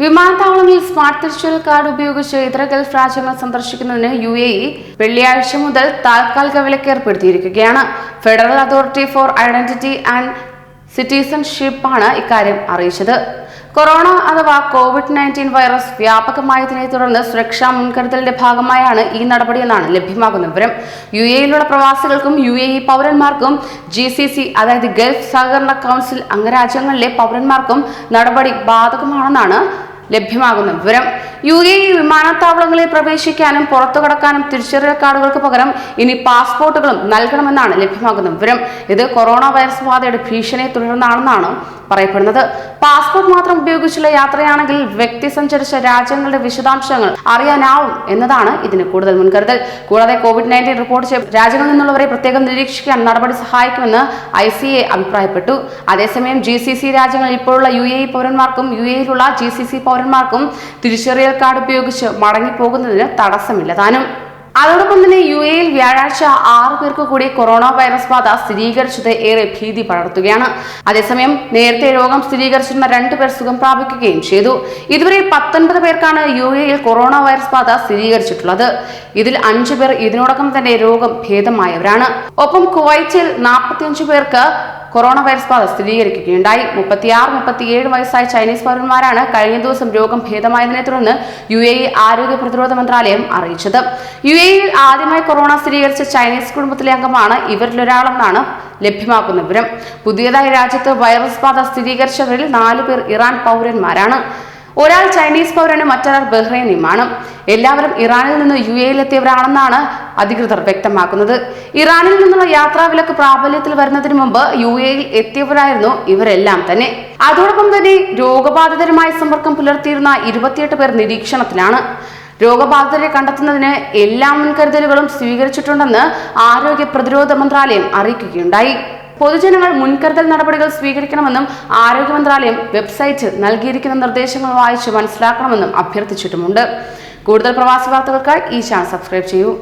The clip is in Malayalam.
വിമാനത്താവളങ്ങളിൽ സ്മാർട്ട് വിർച്വൽ കാർഡ് ഉപയോഗിച്ച് ഇതര ഗൾഫ് രാജ്യങ്ങൾ സന്ദർശിക്കുന്നതിന് യു എ ഇ വെള്ളിയാഴ്ച മുതൽ താൽക്കാലിക വിലക്ക് ഏർപ്പെടുത്തിയിരിക്കുകയാണ്. Federal Authority for Identity and citizenship ആണ് ഇക്കാര്യം അറിയിച്ചത്. കൊറോണ അഥവാ കോവിഡ് നയന്റീൻ വൈറസ് വ്യാപകമായതിനെ തുടർന്ന് സുരക്ഷാ മുൻകരുതലിന്റെ ഭാഗമായാണ് ഈ നടപടിയെന്നാണ് ലഭ്യമാകുന്ന വിവരം. യു എയിലുള്ള പ്രവാസികൾക്കും യു എ ഇ പൗരന്മാർക്കും ജി സി സി അതായത് ഗൾഫ് സഹകരണ കൗൺസിൽ അംഗരാജ്യങ്ങളിലെ പൗരന്മാർക്കും നടപടി ബാധകമാണെന്നാണ് ലഭ്യമാകുന്ന വിവരം. യു എ ഇ വിമാനത്താവളങ്ങളിൽ പ്രവേശിക്കാനും പുറത്തു കടക്കാനും തിരിച്ചറിയൽ കാർഡുകൾക്ക് പകരം ഇനി പാസ്പോർട്ടുകളും നൽകണമെന്നാണ് ലഭ്യമാകുന്ന വിവരം. ഇത് കൊറോണ വൈറസ് ബാധയുടെ ഭീഷണിയെ തുടർന്നാണെന്നാണ് പറയപ്പെടുന്നത്. പാസ്പോർട്ട് മാത്രം ഉപയോഗിച്ചുള്ള യാത്രയാണെങ്കിൽ വ്യക്തി സഞ്ചരിച്ച രാജ്യങ്ങളുടെ വിശദാംശങ്ങൾ അറിയാനാവും എന്നതാണ് ഇതിന് കൂടുതൽ മുൻകരുതൽ. കൂടാതെ കോവിഡ് നയന്റീൻ റിപ്പോർട്ട് ചെയ്ത രാജ്യങ്ങളിൽ നിന്നുള്ളവരെ പ്രത്യേകം നിരീക്ഷിക്കാൻ നടപടി സഹായിക്കുമെന്ന് ഐ സി എ അഭിപ്രായപ്പെട്ടു. അതേസമയം ജി സി സി രാജ്യങ്ങളിൽ ഇപ്പോഴുള്ള യു എ ഇ പൗരന്മാർക്കും യു എയിലുള്ള ജി സി സി പൗരന്മാർക്കും തിരിച്ചറിയൽ കാർഡ് ഉപയോഗിച്ച് മടങ്ങിപ്പോകുന്നതിന് തടസ്സമില്ല. താനും അതോടൊപ്പം തന്നെ യു എയിൽ വ്യാഴാഴ്ച ആറു പേർക്ക് കൂടി കൊറോണ വൈറസ് ബാധ സ്ഥിരീകരിച്ചത് ഏറെ ഭീതി പടർത്തുകയാണ്. അതേസമയം നേരത്തെ രോഗം സ്ഥിരീകരിച്ചിരുന്ന രണ്ടു പേർ സുഖം പ്രാപിക്കുകയും ചെയ്തു. ഇതുവരെ പത്തൊൻപത് പേർക്കാണ് യു എയിൽ കൊറോണ വൈറസ് ബാധ സ്ഥിരീകരിച്ചിട്ടുള്ളത്. ഇതിൽ അഞ്ചു പേർ ഇതിനോടകം തന്നെ രോഗം ഭേദമായവരാണ്. ഒപ്പം കുവൈറ്റിൽ നാൽപ്പത്തിയഞ്ചു പേർക്ക് കൊറോണ വൈറസ് ബാധ സ്ഥിരീകരിക്കുകയുണ്ടായി. മുപ്പത്തിയാറ് മുപ്പത്തിയേഴ് വയസ്സായ ചൈനീസ് പൗരന്മാരാണ് കഴിഞ്ഞ ദിവസം രോഗം ഭേദമായതിനെ തുടർന്ന് യു എ ആരോഗ്യ പ്രതിരോധ മന്ത്രാലയം അറിയിച്ചത്. യു എ ആദ്യമായി കൊറോണ സ്ഥിരീകരിച്ച ചൈനീസ് കുടുംബത്തിലെ അംഗമാണ് ഇവരിലൊരാളെന്നാണ് ലഭ്യമാക്കുന്ന വിവരം. പുതിയതായി രാജ്യത്ത് വൈറസ് ബാധ സ്ഥിരീകരിച്ചവരിൽ നാലു പേർ ഇറാൻ പൗരന്മാരാണ്. ഒരാൾ ചൈനീസ് പൗരനും മറ്റൊരാൾ ബഹ്റൈനുമാണ് എല്ലാവരും ഇറാനിൽ നിന്ന് യു എയിലെത്തിയവരാണെന്നാണ് അധികൃതർ വ്യക്തമാക്കുന്നത്. ഇറാനിൽ നിന്നുള്ള യാത്രാവിലക്ക് പ്രാബല്യത്തിൽ വരുന്നതിന് മുമ്പ് യു എയിൽ എത്തിയവരായിരുന്നു ഇവരെല്ലാം തന്നെ. അതോടൊപ്പം തന്നെ രോഗബാധിതരുമായി സമ്പർക്കം പുലർത്തിയിരുന്ന ഇരുപത്തിയെട്ട് പേർ നിരീക്ഷണത്തിലാണ്. രോഗബാധിതരെ കണ്ടെത്തുന്നതിന് എല്ലാ മുൻകരുതലുകളും സ്വീകരിച്ചിട്ടുണ്ടെന്ന് ആരോഗ്യ പ്രതിരോധ മന്ത്രാലയം അറിയിക്കുകയുണ്ടായി. പൊതുജനങ്ങൾ മുൻകരുതൽ നടപടികൾ സ്വീകരിക്കണമെന്നും ആരോഗ്യ മന്ത്രാലയം വെബ്സൈറ്റിൽ നൽകിയിരിക്കുന്ന നിർദ്ദേശങ്ങൾ വായിച്ച് മനസ്സിലാക്കണമെന്നും അഭ്യർത്ഥിച്ചിട്ടുമുണ്ട്. കൂടുതൽ പ്രവാസി വാർത്തകൾക്കായി ഈ ചാനൽ സബ്സ്ക്രൈബ് ചെയ്യൂ.